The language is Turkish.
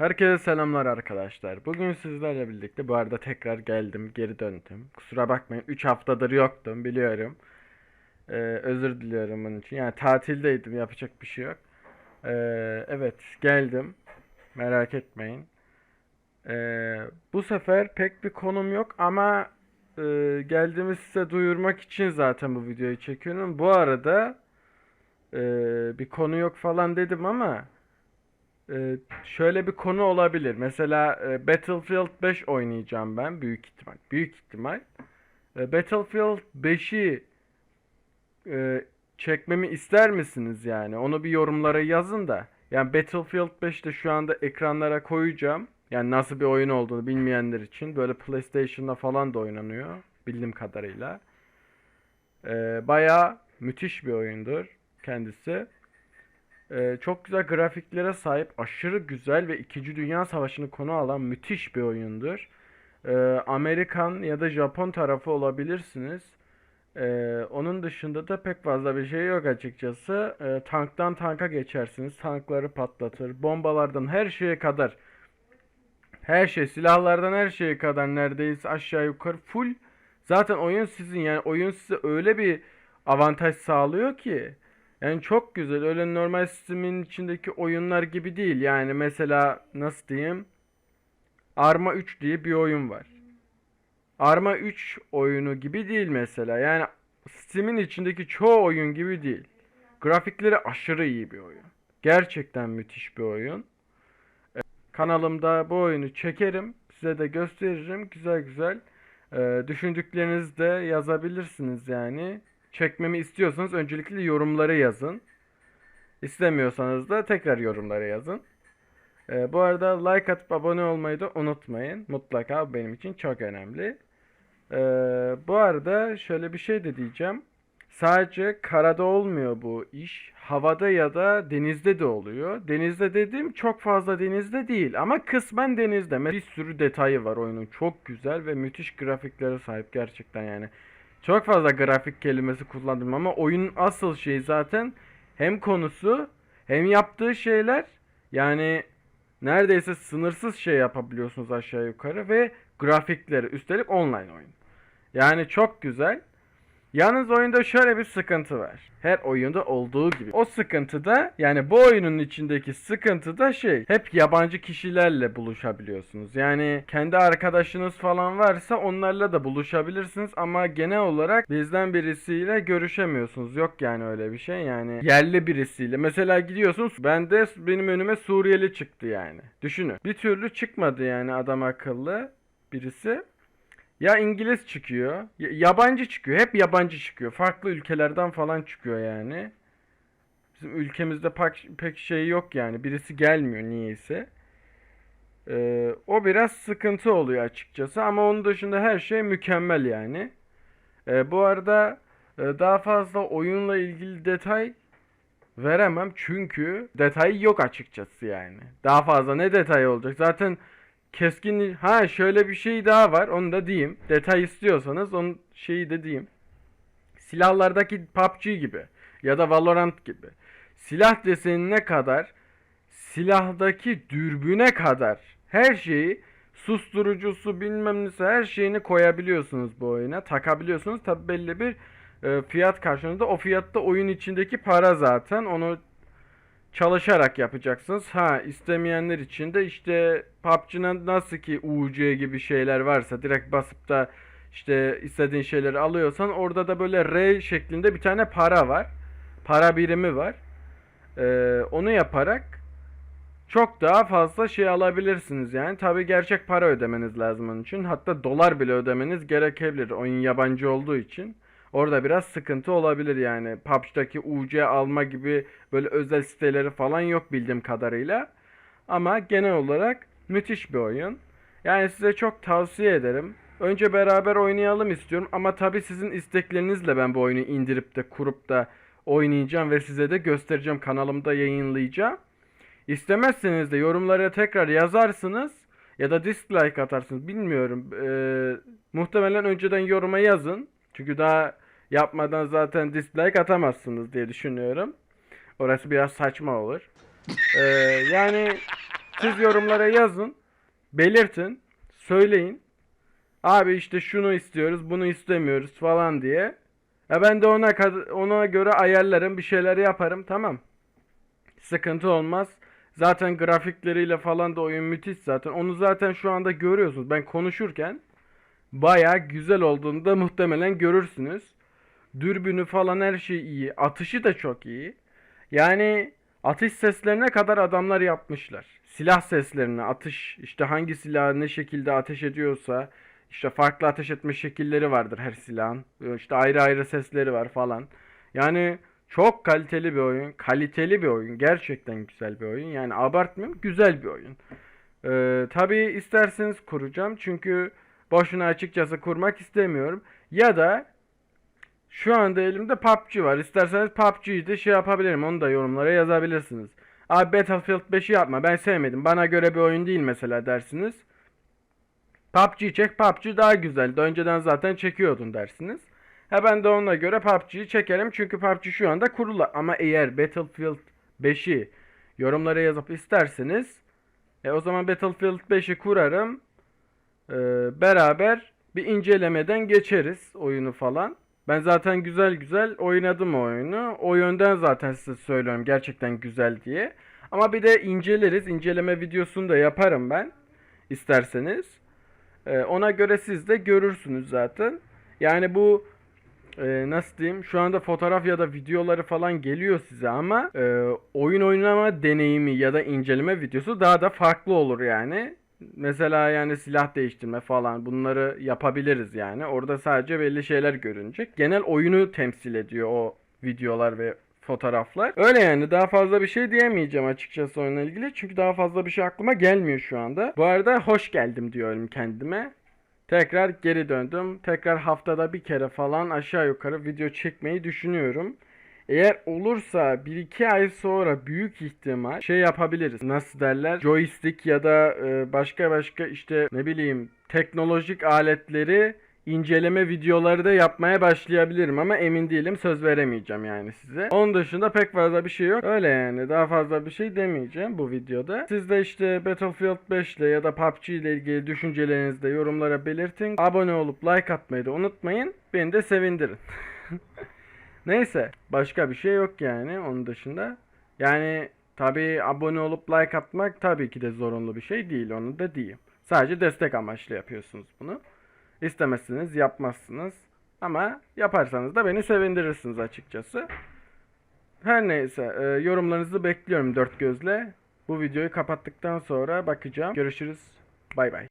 Herkese selamlar arkadaşlar. Bugün sizlerle birlikte bu arada tekrar geldim, geri döndüm. Kusura bakmayın 3 haftadır yoktum biliyorum. Ee, özür diliyorum bunun için. Yani tatildeydim yapacak bir şey yok. Ee, evet geldim. Merak etmeyin. Ee, bu sefer pek bir konum yok ama e, geldiğimi size duyurmak için zaten bu videoyu çekiyorum. Bu arada e, bir konu yok falan dedim ama ee, şöyle bir konu olabilir. Mesela e, Battlefield 5 oynayacağım ben büyük ihtimal. Büyük ihtimal. E, Battlefield 5'i e, çekmemi ister misiniz yani? Onu bir yorumlara yazın da. Yani Battlefield 5'te şu anda ekranlara koyacağım. Yani nasıl bir oyun olduğunu bilmeyenler için. Böyle PlayStation'da falan da oynanıyor. Bildiğim kadarıyla. E, bayağı müthiş bir oyundur kendisi. Ee, çok güzel grafiklere sahip, aşırı güzel ve 2. Dünya Savaşı'nı konu alan müthiş bir oyundur. Ee, Amerikan ya da Japon tarafı olabilirsiniz. Ee, onun dışında da pek fazla bir şey yok açıkçası. Ee, tanktan tanka geçersiniz, tankları patlatır, bombalardan her şeye kadar, her şey, silahlardan her şeye kadar neredeyse aşağı yukarı full. Zaten oyun sizin yani oyun size öyle bir avantaj sağlıyor ki. Yani çok güzel. Öyle normal sistemin içindeki oyunlar gibi değil. Yani mesela nasıl diyeyim? Arma 3 diye bir oyun var. Arma 3 oyunu gibi değil mesela. Yani Steam'in içindeki çoğu oyun gibi değil. Grafikleri aşırı iyi bir oyun. Gerçekten müthiş bir oyun. Ee, Kanalımda bu oyunu çekerim. Size de gösteririm. Güzel güzel. Ee, düşündüklerinizi de yazabilirsiniz yani. Çekmemi istiyorsanız öncelikle yorumlara yazın. İstemiyorsanız da tekrar yorumlara yazın. Ee, bu arada like atıp abone olmayı da unutmayın. Mutlaka benim için çok önemli. Ee, bu arada şöyle bir şey de diyeceğim. Sadece karada olmuyor bu iş. Havada ya da denizde de oluyor. Denizde dediğim çok fazla denizde değil ama kısmen denizde. Bir sürü detayı var oyunun. Çok güzel ve müthiş grafiklere sahip gerçekten yani. Çok fazla grafik kelimesi kullandım ama oyunun asıl şeyi zaten hem konusu hem yaptığı şeyler yani neredeyse sınırsız şey yapabiliyorsunuz aşağı yukarı ve grafikleri üstelik online oyun. Yani çok güzel. Yalnız oyunda şöyle bir sıkıntı var. Her oyunda olduğu gibi. O sıkıntı da yani bu oyunun içindeki sıkıntı da şey hep yabancı kişilerle buluşabiliyorsunuz. Yani kendi arkadaşınız falan varsa onlarla da buluşabilirsiniz ama genel olarak bizden birisiyle görüşemiyorsunuz. Yok yani öyle bir şey yani yerli birisiyle. Mesela gidiyorsunuz bende benim önüme Suriyeli çıktı yani. Düşünün. Bir türlü çıkmadı yani adam akıllı birisi. Ya İngiliz çıkıyor, ya- yabancı çıkıyor. Hep yabancı çıkıyor. Farklı ülkelerden falan çıkıyor yani. Bizim ülkemizde pek, pek şey yok yani. Birisi gelmiyor niyeyse. Ee, o biraz sıkıntı oluyor açıkçası. Ama onun dışında her şey mükemmel yani. Ee, bu arada e, daha fazla oyunla ilgili detay veremem. Çünkü detayı yok açıkçası yani. Daha fazla ne detay olacak? Zaten Keskin ha şöyle bir şey daha var onu da diyeyim. Detay istiyorsanız onun şeyi de diyeyim. Silahlardaki PUBG gibi ya da Valorant gibi silah desenine kadar silahdaki dürbüne kadar her şeyi susturucusu bilmem nesi her şeyini koyabiliyorsunuz bu oyuna takabiliyorsunuz tabi belli bir e, fiyat karşılığında o fiyatta oyun içindeki para zaten onu çalışarak yapacaksınız. Ha istemeyenler için de işte PUBG'nin nasıl ki UC gibi şeyler varsa direkt basıp da işte istediğin şeyleri alıyorsan orada da böyle R şeklinde bir tane para var. Para birimi var. Ee, onu yaparak çok daha fazla şey alabilirsiniz yani. Tabi gerçek para ödemeniz lazım onun için. Hatta dolar bile ödemeniz gerekebilir. Oyun yabancı olduğu için. Orada biraz sıkıntı olabilir yani. PUBG'daki UC alma gibi böyle özel siteleri falan yok bildiğim kadarıyla. Ama genel olarak müthiş bir oyun. Yani size çok tavsiye ederim. Önce beraber oynayalım istiyorum ama tabi sizin isteklerinizle ben bu oyunu indirip de kurup da oynayacağım ve size de göstereceğim kanalımda yayınlayacağım. İstemezseniz de yorumlara tekrar yazarsınız ya da dislike atarsınız bilmiyorum. Ee, muhtemelen önceden yoruma yazın. Çünkü daha yapmadan zaten dislike atamazsınız diye düşünüyorum. Orası biraz saçma olur. Ee, yani Siz yorumlara yazın. Belirtin. Söyleyin. Abi işte şunu istiyoruz, bunu istemiyoruz falan diye. Ya ben de ona ona göre ayarlarım, bir şeyler yaparım, tamam. Sıkıntı olmaz. Zaten grafikleriyle falan da oyun müthiş zaten. Onu zaten şu anda görüyorsunuz. Ben konuşurken baya güzel olduğunu da muhtemelen görürsünüz. Dürbünü falan her şey iyi. Atışı da çok iyi. Yani atış seslerine kadar adamlar yapmışlar. Silah seslerini, atış, işte hangi silah ne şekilde ateş ediyorsa, işte farklı ateş etme şekilleri vardır her silahın. İşte ayrı ayrı sesleri var falan. Yani çok kaliteli bir oyun. Kaliteli bir oyun. Gerçekten güzel bir oyun. Yani abartmıyorum. Güzel bir oyun. Ee, tabii isterseniz kuracağım. Çünkü boşuna açıkçası kurmak istemiyorum. Ya da şu anda elimde PUBG var. İsterseniz PUBG'yi de şey yapabilirim. Onu da yorumlara yazabilirsiniz. Abi Battlefield 5'i yapma. Ben sevmedim. Bana göre bir oyun değil mesela dersiniz. PUBG çek. PUBG daha güzeldi. Önceden zaten çekiyordun dersiniz. Ha ben de ona göre PUBG'yi çekerim. Çünkü PUBG şu anda kurulu. Ama eğer Battlefield 5'i yorumlara yazıp isterseniz e, o zaman Battlefield 5'i kurarım. Ee, beraber bir incelemeden geçeriz oyunu falan. Ben zaten güzel güzel oynadım oyunu. O yönden zaten size söylüyorum gerçekten güzel diye. Ama bir de inceleriz. İnceleme videosunu da yaparım ben. isterseniz. Ee, ona göre siz de görürsünüz zaten. Yani bu e, nasıl diyeyim şu anda fotoğraf ya da videoları falan geliyor size ama e, oyun oynama deneyimi ya da inceleme videosu daha da farklı olur yani. Mesela yani silah değiştirme falan bunları yapabiliriz yani. Orada sadece belli şeyler görünecek. Genel oyunu temsil ediyor o videolar ve fotoğraflar. Öyle yani daha fazla bir şey diyemeyeceğim açıkçası oyunla ilgili. Çünkü daha fazla bir şey aklıma gelmiyor şu anda. Bu arada hoş geldim diyorum kendime. Tekrar geri döndüm. Tekrar haftada bir kere falan aşağı yukarı video çekmeyi düşünüyorum. Eğer olursa 1-2 ay sonra büyük ihtimal şey yapabiliriz. Nasıl derler? Joystick ya da e, başka başka işte ne bileyim teknolojik aletleri inceleme videoları da yapmaya başlayabilirim ama emin değilim. Söz veremeyeceğim yani size. Onun dışında pek fazla bir şey yok. Öyle yani daha fazla bir şey demeyeceğim bu videoda. Siz de işte Battlefield 5 ile ya da PUBG ile ilgili düşüncelerinizi de yorumlara belirtin. Abone olup like atmayı da unutmayın. Beni de sevindirin. Neyse başka bir şey yok yani onun dışında. Yani tabii abone olup like atmak tabii ki de zorunlu bir şey değil onu da diyeyim. Sadece destek amaçlı yapıyorsunuz bunu. İstemezsiniz yapmazsınız. Ama yaparsanız da beni sevindirirsiniz açıkçası. Her neyse e, yorumlarınızı bekliyorum dört gözle. Bu videoyu kapattıktan sonra bakacağım. Görüşürüz. Bay bay.